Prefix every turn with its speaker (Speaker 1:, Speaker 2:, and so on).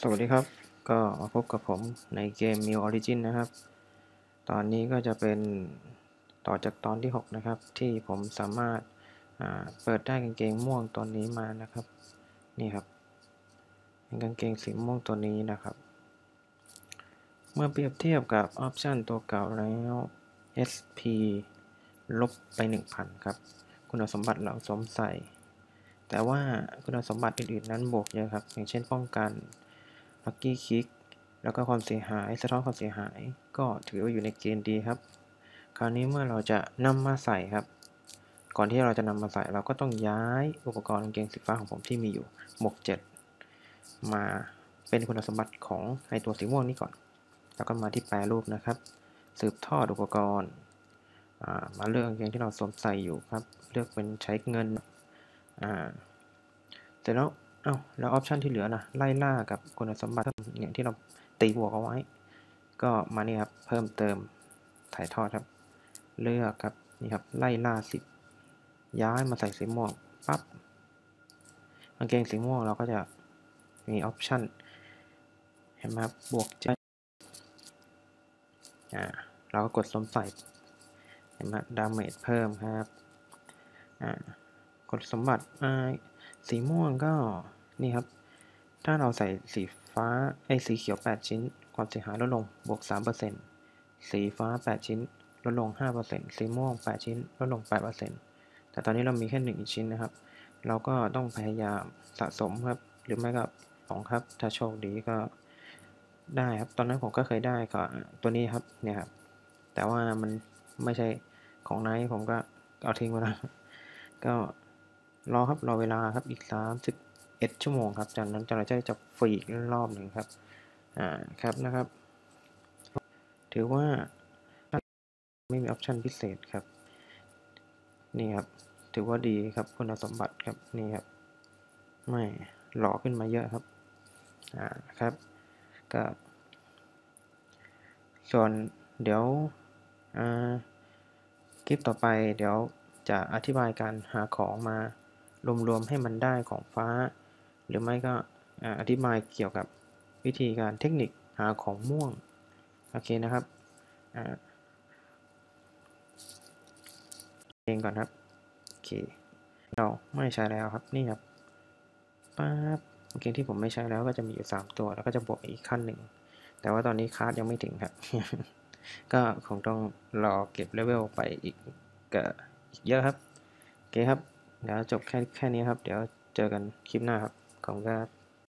Speaker 1: สวัสดีครับ ก็มาพบกับผมในเกม New Origin นะครับ ตอนนี้ก็จะเป็นต่อจากตอนที่ 6 นะครับ ที่ผมสามารถเปิดได้กางเกงม่วงตัวนี้มานะครับ นี่ครับเป็นกางเกงสีม่วงตัวนี้นะครับ เมื่อเปรียบเทียบกับออปชันตัวเก่าแล้ว SP ลบไป 1,000 ครับ คุณสมบัติเราสวมใส่ แต่ว่าคุณสมบัติอื่นๆนั้นบวกเยอะครับ อย่างเช่นป้องกันลักกี้คิกแล้วก็ความเสียหายสะท้อนความเสียหาย ก็ถือว่าอยู่ในเกณฑ์ดีครับ คราวนี้เมื่อเราจะนำมาใส่ครับ ก่อนที่เราจะนำมาใส่เราก็ต้องย้ายอุปกรณ์กางเกงสีฟ้าของผมที่มีอยู่หมวก7มาเป็นคุณสมบัติของไอตัวสีม่วงนี้ก่อน แล้วก็มาที่แปรรูปนะครับ สืบทอดอุปกรณ์ มาเลือกกางเกงที่เราสวมใส่อยู่ครับ เลือกเป็นใช้เงิน อ่าเสร็จแล้วเอา้าแล้วออปชันที่เหลือนะไล่ล่ากับคุณสมบัติอย่างที่เราตีบวกเอาไว้ ก็มานี่ครับ เพิ่มเติมถ่ายทอดครับ เลือกครับนี่ครับไล่ล่าสิบย้ายมาใส่สีม่วงปั๊บกางเกงสีม่วงเราก็จะมีออปชันเห็นไหมครับบวกเจะอ่าเราก็กดสวมใส่เห็นไหมดาเมจเพิ่มครับอ่า กดสมบัติอ่าสีม่วงก็นี่ครับ ถ้าเราใส่สีฟ้าไอ้สีเขียว 8 ชิ้น ความเสียหายลดลงบวก 3%สีฟ้า 8 ชิ้นลดลง 5%สีม่วง 8 ชิ้นลดลง 8%แต่ตอนนี้เรามีแค่ 1 ชิ้นนะครับ เราก็ต้องพยายามสะสมครับ หรือไม่ก็ของครับ ถ้าโชคดีก็ได้ครับ ตอนนั้นผมก็เคยได้ก็ตัวนี้ครับ เนี่ยครับ แต่ว่ามันไม่ใช่ของไนท์ผมก็เอาทิ้งไปแล้วก็ รอครับรอเวลาครับอีก 31 ชั่วโมงครับจากนั้นจะเราจะจะฟรีอีกรอบหนึ่งครับอ่าครับนะครับ ถือว่าไม่มีออปชันพิเศษครับ นี่ครับ ถือว่าดีครับคุณสมบัติครับนี่ครับ ไม่หล่อขึ้นมาเยอะครับอ่าครับก็ส่วนเดี๋ยวคลิปต่อไปเดี๋ยวจะอธิบายการหาของมา รวมๆให้มันได้ของฟ้า หรือไม่ก็อธิบายเกี่ยวกับวิธีการเทคนิคหาของม่วง โอเคนะครับเองก่อนครับ โอเค เราไม่ใช้แล้วครับ นี่ครับปั๊บโอเคที่ผมไม่ใช้แล้วก็จะมีอยู่ 3 ตัวแล้วก็จะบวกอีกขั้นหนึ่ง แต่ว่าตอนนี้คาร์ดยังไม่ถึงครับ ก็คงต้องรอเก็บเลเวลไปอีกก็เยอะครับ โอเคครับ เดี๋ยวจบแค่แค่นี้ครับ เดี๋ยวเจอกันคลิปหน้าครับขอบคุณครับ